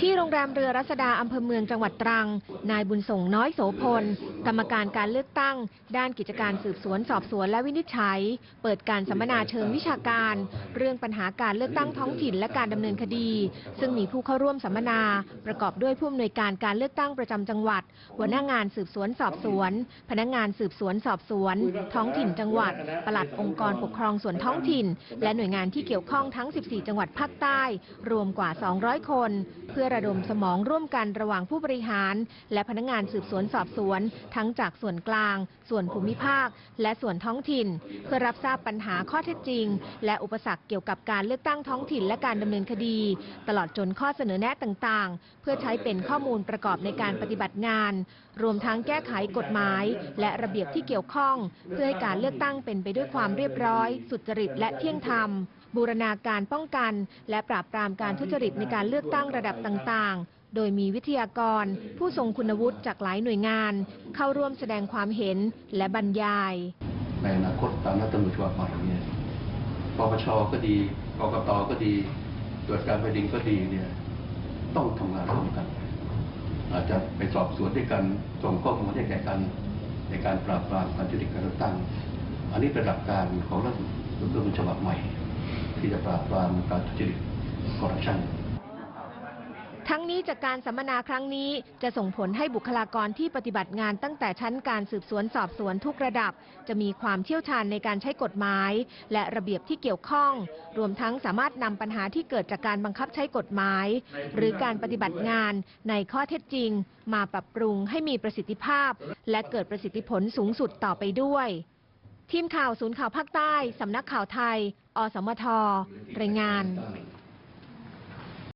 ที่โรงแรมเรือรัศดาอำเภอเมืองจังหวัดตรัง นายบุญส่งน้อยโสพล กรรมการการเลือกตั้ง ด้านกิจการสืบสวนสอบสวนและวินิจฉัย เปิดการสัมมนาเชิงวิชาการ เรื่องปัญหาการเลือกตั้งท้องถิ่นและการดำเนินคดี ซึ่งมีผู้เข้าร่วมสัมมนา ประกอบด้วยผู้อำนวยการการเลือกตั้งประจำจังหวัด หัวหน้างานสืบสวนสอบสวน พนักงานสืบสวนสอบสวน ท้องถิ่นจังหวัด ปลัดองค์กรปกครองส่วนท้องถิ่น และหน่วยงานที่เกี่ยวข้องทั้ง 14 จังหวัดภาคใต้ รวมกว่า 200 คนเพื่อระดมสมองร่วมกันระหว่างผู้บริหาร และพนักงานสืบสวนสอบสวน ทั้งจากส่วนกลาง ส่วนภูมิภาค และส่วนท้องถิ่น เพื่อรับทราบปัญหาข้อเท็จจริง และอุปสรรคเกี่ยวกับการเลือกตั้งท้องถิ่นและการดำเนินคดี ตลอดจนข้อเสนอแนะต่างๆ เพื่อใช้เป็นข้อมูลประกอบในการปฏิบัติงาน รวมทั้งแก้ไขกฎหมาย และระเบียบที่เกี่ยวข้อง เพื่อให้การเลือกตั้งเป็นไปด้วยความเรียบร้อย สุจริตและเที่ยงธรรม บูรณาการป้องกัน และปราบปรามการทุจริตในการเลือกตั้งระดับต่างๆโดยมีวิทยากร ผู้ทรงคุณวุฒิจากหลายหน่วยงาน เข้าร่วมแสดงความเห็นและบรรยาย ในอนาคตตามรัฐธรรมนูญฉบับใหม่เนี่ยปปชก็ดีกกตก็ดีตรวจการแผ่นดินก็ดีเนี่ยต้องทำงานร่วมกัน อาจจะไปสอบสวนด้วยกันส่งข้อมูลให้แก่กันในการปราบปรามการทุจริตการเลือกตั้ง อันนี้เป็นหลักการของรัฐธรรมนูญฉบับใหม่ ที่จะปราบปรามการทุจริตคอร์รัปชันทั้งนี้จากการสัมมนาครั้งนี้จะส่งผลให้บุคลากรที่ปฏิบัติงานตั้งแต่ชั้นการสืบสวนสอบสวนทุกระดับ จะมีความเชี่ยวชาญในการใช้กฎหมาย และระเบียบที่เกี่ยวข้อง รวมทั้งสามารถนำปัญหาที่เกิดจากการบังคับใช้กฎหมาย หรือการปฏิบัติงานในข้อเท็จจริง มาปรับปรุงให้มีประสิทธิภาพ และเกิดประสิทธิผลสูงสุดต่อไปด้วย ทีมข่าวศูนย์ข่าวภาคใต้สำนักข่าวไทย อสมทรายงาน